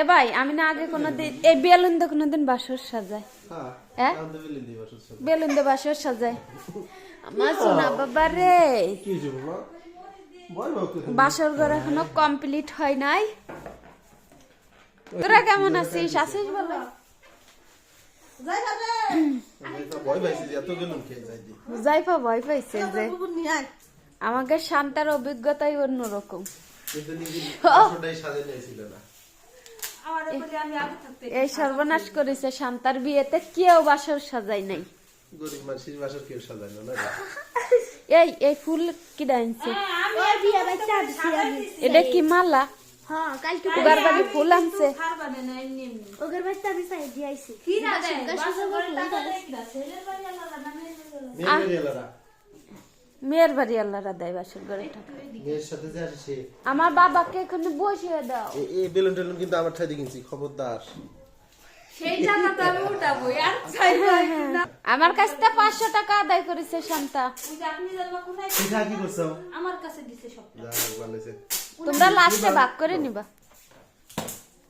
এ ভাই আমি না আগে কোনোদিন এই বেলুন দিয়ে কোনোদিন বাসর সাজাই। হ্যাঁ হ্যাঁ? বিলিন দিয়ে বাসর সাজাই। আমার সোনা বাবা রে। বাসর ঘর এখনও কমপ্লিট হয় নাই। তোরা কেমন আছিস? আছিস বলো জাইফা ভয় পাইছে যে আমাকে শান্তার অভিজ্ঞতাই অন্যরকম। কিন্তু নিজে আসলটাই সাজে নিয়েছিল না। এই সর্বনাশ করেছে শান্তার বিয়েতে কেউ বাসর সাজাই নাই। গরিব মানুষের বাসার কেউ সাজায় না না এই এই ফুল কি দিছি আমি। এটা কি মালা? হ্যাঁ ফুল আনছে ওগর মেয়ের বাড়ি আল্লাহরা দেয় বাসর ঘরে টাকা মেয়ের সাথে যে আসে আমার বাবাকে এখানে বসিয়ে দাও। এই বেলুন টেলুন কিন্তু আমার ঠাই কিনছি খবরদার। আমার কাছ থেকে পাঁচশো টাকা আদায় করেছে শান্তা। পিঠা কি করছ? আমার কাছে দিছে সব। তোমরা লাস্টে ভাগ করে নিবা।